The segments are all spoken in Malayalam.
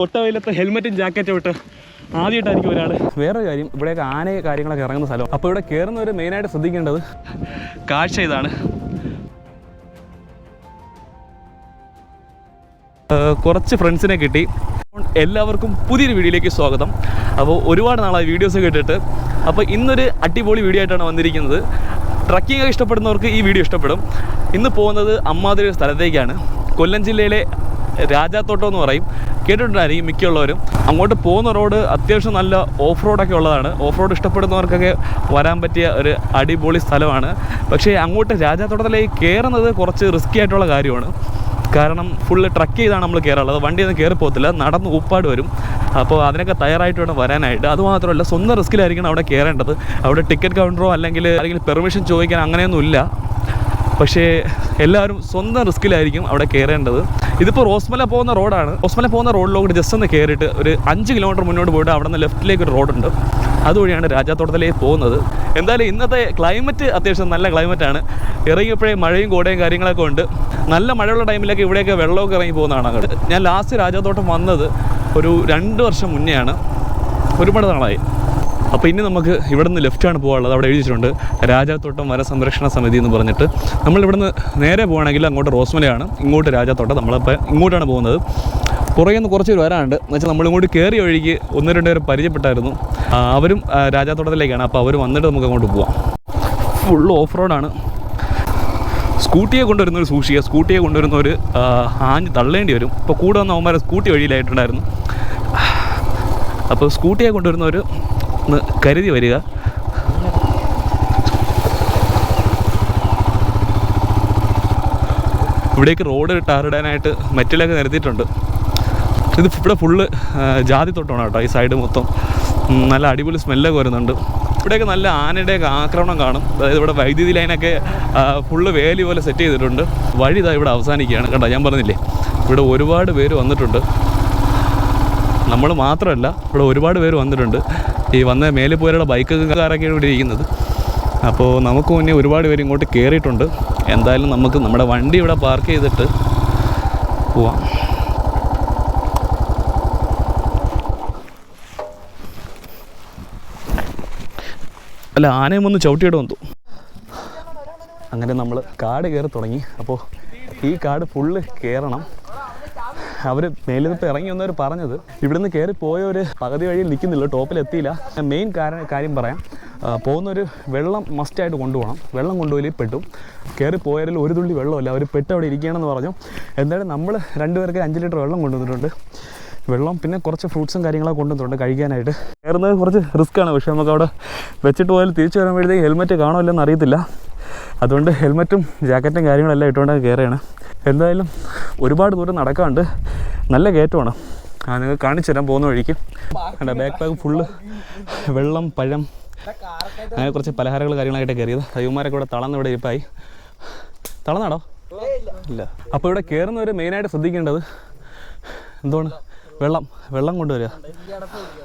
തൊട്ടവയിലത്തെ ഹെൽമെറ്റും ജാക്കറ്റും ഇട്ട് ആദ്യമായിട്ടായിരിക്കും ഒരാൾ വേറൊരു കാര്യം ഇവിടെയൊക്കെ ആനയെ കാര്യങ്ങളൊക്കെ ഇറങ്ങുന്ന സ്ഥലം. അപ്പോൾ ഇവിടെ കയറുന്നവർ മെയിനായിട്ട് ശ്രദ്ധിക്കേണ്ടത് കാഴ്ച ഇതാണ്. കുറച്ച് ഫ്രണ്ട്സിനെ കിട്ടി. എല്ലാവർക്കും പുതിയൊരു വീഡിയോയിലേക്ക് സ്വാഗതം. അപ്പോൾ ഒരുപാട് നാളായി വീഡിയോസ് കേട്ടിട്ട് അപ്പോൾ ഇന്നൊരു അടിപൊളി വീഡിയോ ആയിട്ടാണ് വന്നിരിക്കുന്നത്. ട്രക്കിംഗ് ഇഷ്ടപ്പെടുന്നവർക്ക് ഈ വീഡിയോ ഇഷ്ടപ്പെടും. ഇന്ന് പോകുന്നത് അമ്മാതിരി സ്ഥലത്തേക്കാണ്. കൊല്ലം ജില്ലയിലെ രാജാത്തോട്ടം എന്ന് പറയും. കേട്ടിട്ടുണ്ടായിരിക്കും മിക്കുള്ളവരും. അങ്ങോട്ട് പോകുന്ന റോഡ് അത്യാവശ്യം നല്ല ഓഫ് റോഡൊക്കെ ഉള്ളതാണ്. ഓഫ് റോഡ് ഇഷ്ടപ്പെടുന്നവർക്കൊക്കെ വരാൻ പറ്റിയ ഒരു അടിപൊളി സ്ഥലമാണ്. പക്ഷേ അങ്ങോട്ട് രാജാത്തോട്ടത്തിലേക്ക് കയറുന്നത് കുറച്ച് റിസ്ക്കി ആയിട്ടുള്ള കാര്യമാണ്. കാരണം ഫുള്ള് ട്രക്ക് ചെയ്താണ് നമ്മൾ കയറാനുള്ളത് വണ്ടിയൊന്നും കയറി പോകത്തില്ല. നടന്ന് ഉപ്പാട് വരും. അപ്പോൾ അതിനൊക്കെ തയ്യാറായിട്ട് വേണം വരാനായിട്ട്. അതുമാത്രമല്ല സ്വന്തം റിസ്ക്കിലായിരിക്കണം അവിടെ കയറേണ്ടത് അവിടെ ടിക്കറ്റ് കൗണ്ടറോ അല്ലെങ്കിൽ അല്ലെങ്കിൽ പെർമിഷൻ ചോദിക്കാൻ അങ്ങനെയൊന്നും ഇല്ല. പക്ഷേ എല്ലാവരും സ്വന്തം റിസ്ക്കിലായിരിക്കും അവിടെ കയറേണ്ടത്. ഇതിപ്പോൾ റോസ്മല പോകുന്ന റോഡാണ്. റോസ്മല പോകുന്ന റോഡിലോട്ട് ജസ്റ്റ് ഒന്ന് കയറിയിട്ട് ഒരു അഞ്ച് കിലോമീറ്റർ മുന്നോട്ട് പോയിട്ട് അവിടെ നിന്ന് ലെഫ്റ്റിലേക്ക് ഒരു റോഡുണ്ട്. അതുവഴിയാണ് രാജാത്തോട്ടത്തിലേക്ക് പോകുന്നത്. എന്തായാലും ഇന്നത്തെ ക്ലൈമറ്റ് അത്യാവശ്യം നല്ല ക്ലൈമറ്റാണ് ഇറങ്ങിയപ്പോഴേ മഴയും കോടയും കാര്യങ്ങളൊക്കെ ഉണ്ട്. നല്ല മഴയുള്ള ടൈമിലൊക്കെ ഇവിടെയൊക്കെ വെള്ളമൊക്കെ ഇറങ്ങി പോകുന്നതാണ് അങ്ങോട്ട് ഞാൻ ലാസ്റ്റ് രാജാത്തോട്ടം വന്നത് ഒരു രണ്ട് വർഷം മുന്നെയാണ്. ഒരുപാട് നാളായി. അപ്പോൾ ഇനി നമുക്ക് ഇവിടെ നിന്ന് ലെഫ്റ്റാണ് പോകാനുള്ളത്. അവിടെ എഴുതിയിട്ടുണ്ട് രാജാത്തോട്ടം വനസംരക്ഷണ സമിതി എന്ന് പറഞ്ഞിട്ട്. നമ്മൾ ഇവിടുന്ന് നേരെ പോകുകയാണെങ്കിൽ അങ്ങോട്ട് റോസ്മലയാണ് ഇങ്ങോട്ട് രാജാത്തോട്ടം. നമ്മളിപ്പോൾ ഇങ്ങോട്ടാണ് പോകുന്നത്. പുറകെ നിന്ന് കുറച്ച് പേര് വരാനുണ്ട്. എന്ന് വെച്ചാൽ നമ്മളിങ്ങോട്ട് കയറിയ വഴിക്ക് ഒന്ന് രണ്ട് പേര് പരിചയപ്പെട്ടായിരുന്നു. അവരും രാജാത്തോട്ടത്തിലേക്കാണ്. അപ്പോൾ അവർ വന്നിട്ട് നമുക്ക് അങ്ങോട്ട് പോവാം. ഫുൾ ഓഫ് റോഡാണ് സ്കൂട്ടിയെ കൊണ്ടുവരുന്നവർ സൂക്ഷിക്കുക സ്കൂട്ടിയെ കൊണ്ടുവരുന്നവർ ആഞ്ഞ് തള്ളേണ്ടി വരും. ഇപ്പോൾ കൂടെ വന്ന അവന്മാരെ സ്കൂട്ടി വഴിയിലായിട്ടുണ്ടായിരുന്നു. അപ്പോൾ സ്കൂട്ടിയെ കൊണ്ടുവരുന്നവർ ഒന്ന് കരുതി വരിക. ഇവിടേക്ക് റോഡ് ടാറിടാനായിട്ട് മെറ്റലൊക്കെ നിരത്തിയിട്ടുണ്ട്. ഇത് ഇവിടെ ഫുള്ള് ജാതി തൊട്ടാണ് കേട്ടോ ഈ സൈഡ് മൊത്തം. നല്ല അടിപൊളി സ്മെല്ലൊക്കെ വരുന്നുണ്ട്. ഇവിടെയൊക്കെ നല്ല ആനയുടെയൊക്കെ ആക്രമണം കാണും. അതായത് ഇവിടെ വൈദ്യുതി ലൈനൊക്കെ ഫുള്ള് വേലി പോലെ സെറ്റ് ചെയ്തിട്ടുണ്ട്. വഴി ഇതാ ഇവിടെ അവസാനിക്കുകയാണ്. കണ്ടോ ഞാൻ പറഞ്ഞില്ലേ? ഇവിടെ ഒരുപാട് പേര് വന്നിട്ടുണ്ട്. നമ്മൾ മാത്രമല്ല ഇവിടെ ഒരുപാട് പേര് വന്നിട്ടുണ്ട്. ഈ വന്ന മേലെ പോലുള്ള ബൈക്കുകാരൊക്കെയാണ് ഇവിടെ ഇരിക്കുന്നത്. അപ്പോൾ നമുക്ക് മുന്നേ ഒരുപാട് പേര് ഇങ്ങോട്ട് കയറിയിട്ടുണ്ട് എന്തായാലും നമുക്ക് നമ്മുടെ വണ്ടി ഇവിടെ പാർക്ക് ചെയ്തിട്ട് പോവാം. അല്ല ആനയും ഒന്ന് ചവിട്ടിയിട്ട് വന്നു. അങ്ങനെ നമ്മൾ കാട് കയറി തുടങ്ങി. അപ്പോൾ ഈ കാട് ഫുള്ള് കയറണം അവർ നിന്ന് ഇറങ്ങി വന്നവർ പറഞ്ഞത് ഇവിടുന്ന് കയറി ഒരു പകുതി വഴിയിൽ നിൽക്കുന്നില്ല ടോപ്പിൽ എത്തിയില്ല. മെയിൻ കാരണം കാര്യം പറയാം. പോകുന്നൊരു വെള്ളം മസ്റ്റായിട്ട് കൊണ്ടുപോകണം. വെള്ളം കൊണ്ടുപോയി പെട്ടു. കയറി പോയാലും ഒരു തുള്ളി വെള്ളമില്ല. അവർ പെട്ട് അവിടെ ഇരിക്കുകയാണെന്ന് പറഞ്ഞു. എന്തായാലും നമ്മൾ രണ്ടുപേർക്ക് അഞ്ച് ലിറ്റർ വെള്ളം കൊണ്ടുവന്നിട്ടുണ്ട്. വെള്ളം പിന്നെ കുറച്ച് ഫ്രൂട്ട്സും കാര്യങ്ങളൊക്കെ കൊണ്ടുവന്നിട്ടുണ്ട് കഴിക്കാനായിട്ട്. കയറുന്നത് കുറച്ച് റിസ്ക്കാണ് പക്ഷേ നമുക്ക് അവിടെ വെച്ചിട്ട് പോയാൽ തിരിച്ചു വരുമ്പോഴത്തേക്ക് ഹെൽമെറ്റ് കാണുമല്ലോ എന്നറിയത്തില്ല അതുകൊണ്ട് ഹെൽമെറ്റും ജാക്കറ്റും കാര്യങ്ങളെല്ലാം ഇട്ടുകൊണ്ടാണ് കയറുകയാണ്. എന്തായാലും ഒരുപാട് ദൂരം നടക്കാണ്ട് നല്ല കയറ്റമാണ് ആ നിങ്ങൾ കാണിച്ചു തരാൻ പോകുന്ന വഴിക്ക്. എന്റെ ബാക്ക് പാക്ക് ഫുള്ള് വെള്ളം പഴം അങ്ങനെ കുറച്ച് പലഹാരങ്ങൾ കാര്യങ്ങളായിട്ട് കയറിയത്. അയ്യന്മാരൊക്കെ ഇവിടെ തളർന്ന് ഇവിടെ ഇരിപ്പായി. തളർന്നാടോ? ഇല്ല. അപ്പോൾ ഇവിടെ കയറുന്നവർ മെയിനായിട്ട് ശ്രദ്ധിക്കേണ്ടത് എന്താണ് വെള്ളം വെള്ളം കൊണ്ടുവരിക.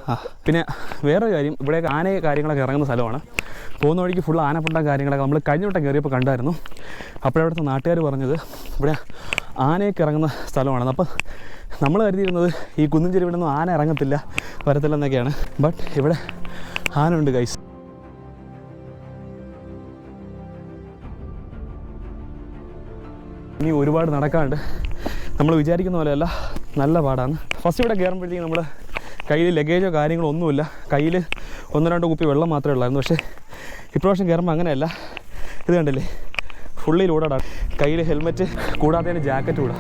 ആ പിന്നെ വേറൊരു കാര്യം ഇവിടെ ആന കാര്യങ്ങളൊക്കെ ഇറങ്ങുന്ന സ്ഥലമാണ്. പോകുന്ന വഴിക്ക് ഫുൾ ആനപ്പുണ്ട കാര്യങ്ങളൊക്കെ നമ്മൾ കഴിഞ്ഞ വട്ടം കയറിയപ്പോൾ കണ്ടായിരുന്നു. അപ്പോഴവിടുത്തെ നാട്ടുകാർ പറഞ്ഞത് ഇവിടെ ആനയൊക്കെ ഇറങ്ങുന്ന സ്ഥലമാണ്. അപ്പം നമ്മൾ കരുതിയിരുന്നത് ഈ കുന്നിൻ ചെരുവിടൊന്നും ആന ഇറങ്ങത്തില്ല വരത്തില്ല എന്നൊക്കെയാണ് ബട്ട് ഇവിടെ ആന ഉണ്ട് ഗൈസ് ഇനി ഒരുപാട് നടക്കാണ്ട് നമ്മൾ വിചാരിക്കുന്ന പോലെയല്ല നല്ല പാടാണ്. ഫസ്റ്റ് ഇവിടെ കയറുമ്പോഴത്തേക്കും നമ്മൾ കയ്യിൽ ലഗേജോ കാര്യങ്ങളോ ഒന്നുമില്ല. കയ്യിൽ ഒന്ന് രണ്ട് കുപ്പി വെള്ളം മാത്രമേ ഉള്ളായിരുന്നു. പക്ഷേ ഇപ്രാവശ്യം കയറുമ്പോൾ അങ്ങനെയല്ല. ഇത് കണ്ടില്ലേ? ഫുള്ളി ലോഡാണ് കയ്യിൽ ഹെൽമെറ്റ് കൂടാതെ തന്നെ ജാക്കറ്റ് കൂടാ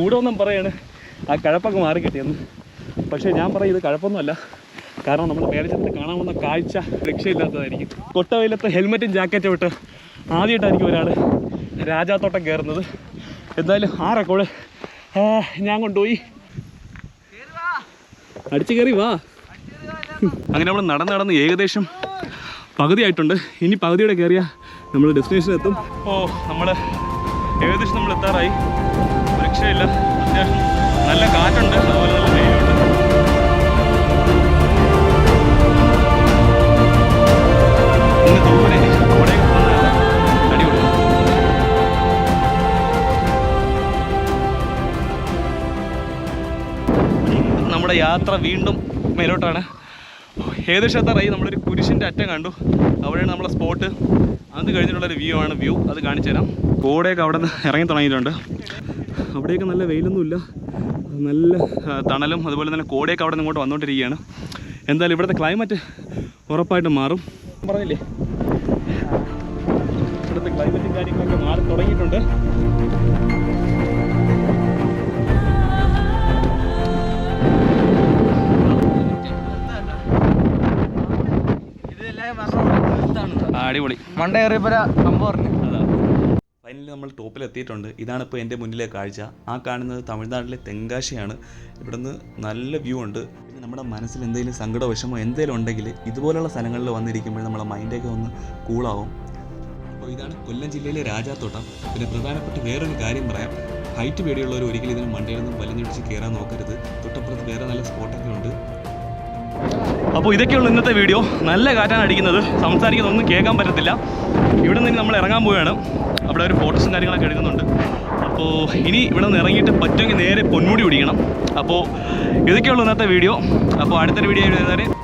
കൂടെ ഒന്നും പറയാണ്. ആ കഴപ്പൊക്കെ മാറിക്കിട്ടിയെന്ന് പക്ഷേ ഞാൻ പറയും ഇത് കഴപ്പൊന്നുമല്ല. കാരണം നമ്മൾ മേലച്ചത്തിൽ കാണാവുന്ന കാഴ്ച രക്ഷയില്ലാത്തതായിരിക്കും. കൊട്ടവയിലത്തെ ഹെൽമെറ്റും ജാക്കറ്റും ഇട്ട് ആദ്യമായിട്ടായിരിക്കും ഒരാൾ രാജാത്തോട്ടം കയറുന്നത്. എന്തായാലും ആ റെക്കോർഡ് ഞാൻ കൊണ്ടുപോയി. അടിച്ചു കയറി വാ. അങ്ങനെ നമ്മൾ നടന്ന് നടന്ന് ഏകദേശം പകുതിയായിട്ടുണ്ട്. ഇനി പകുതിയുടെ കയറിയാൽ നമ്മൾ ഡെസ്റ്റിനേഷൻ എത്തും ഓ നമ്മൾ ഏകദേശം നമ്മൾ എത്താറായി രക്ഷയില്ല. അത്യാവശ്യം നല്ല കാറ്റുണ്ട്. അതുപോലെ നല്ല വെയിലുണ്ട്. നമ്മുടെ യാത്ര വീണ്ടും മേലോട്ടാണ്. ഏത് ഏകദേശത്താറായി നമ്മളൊരു കുരിശിന്റെ അറ്റം കണ്ടു. അവിടെയാണ് നമ്മളെ സ്പോട്ട്. അത് കഴിഞ്ഞിട്ടുള്ളൊരു വ്യൂ ആണ്. വ്യൂ അത് കാണിച്ചു തരാം കൂടെയൊക്കെ അവിടെ നിന്ന് ഇറങ്ങി തുടങ്ങിയിട്ടുണ്ട്. അവിടെയൊക്കെ നല്ല വെയിലൊന്നുമില്ല. നല്ല തണലും അതുപോലെ തന്നെ കോടയൊക്കെ അവിടെ നിന്ന് ഇങ്ങോട്ട് വന്നുകൊണ്ടിരിക്കുകയാണ് എന്തായാലും ഇവിടുത്തെ ക്ലൈമറ്റ് ഉറപ്പായിട്ടും മാറും. പറഞ്ഞില്ലേ? ഇവിടുത്തെ ക്ലൈമറ്റും കാര്യങ്ങളൊക്കെ മാറി തുടങ്ങിയിട്ടുണ്ട്. അടിപൊളി. മണ്ട കയറിയപ്പോ സംഭവം പറഞ്ഞു ഫൈനലി നമ്മൾ ടോപ്പിൽ എത്തിയിട്ടുണ്ട് ഇതാണ് ഇപ്പോൾ എന്റെ മുന്നിലെ കാഴ്ച. ആ കാണുന്നത് തമിഴ്നാട്ടിലെ തെങ്കാശിയാണ്. ഇവിടുന്ന് നല്ല വ്യൂ ഉണ്ട്. പിന്നെ നമ്മുടെ മനസ്സിൽ എന്തെങ്കിലും സങ്കട വിഷമോ എന്തെങ്കിലും ഉണ്ടെങ്കിൽ ഇതുപോലുള്ള സ്ഥലങ്ങളിൽ വന്നിരിക്കുമ്പോൾ നമ്മളെ മൈൻഡൊക്കെ ഒന്ന് കൂളാവും അപ്പോൾ ഇതാണ് കൊല്ലം ജില്ലയിലെ രാജാത്തോട്ടം. പിന്നെ പ്രധാനപ്പെട്ട വേറൊരു കാര്യം പറയാം. ഹൈറ്റ് പേടിയുള്ളവർ ഒരിക്കലും ഇതിന് നിന്നും വലിഞ്ഞിടിച്ച് കയറാൻ നോക്കരുത്. തൊട്ടപ്പുറത്ത് വേറെ നല്ല സ്പോട്ടൊക്കെ ഉണ്ട്. അപ്പോൾ ഇതൊക്കെയുള്ള ഇന്നത്തെ വീഡിയോ നല്ല കാറ്റാണ് അടിക്കുന്നത്. സംസാരിക്കുന്നതൊന്നും കേൾക്കാൻ പറ്റത്തില്ല. ഇവിടെ നിന്ന് നമ്മൾ ഇറങ്ങാൻ പോവുകയാണ്. അവിടെ ഒരു ഫോട്ടോസും കാര്യങ്ങളൊക്കെ എടുക്കുന്നുണ്ട്. അപ്പോൾ ഇനി ഇവിടെ നിന്ന് ഇറങ്ങിയിട്ട് പറ്റുമെങ്കിൽ നേരെ പൊന്മുടി പിടിക്കണം അപ്പോൾ ഇതൊക്കെയുള്ളൂ ഇന്നത്തെ വീഡിയോ അപ്പോൾ അടുത്തൊരു വീഡിയോ എഴുതാൻ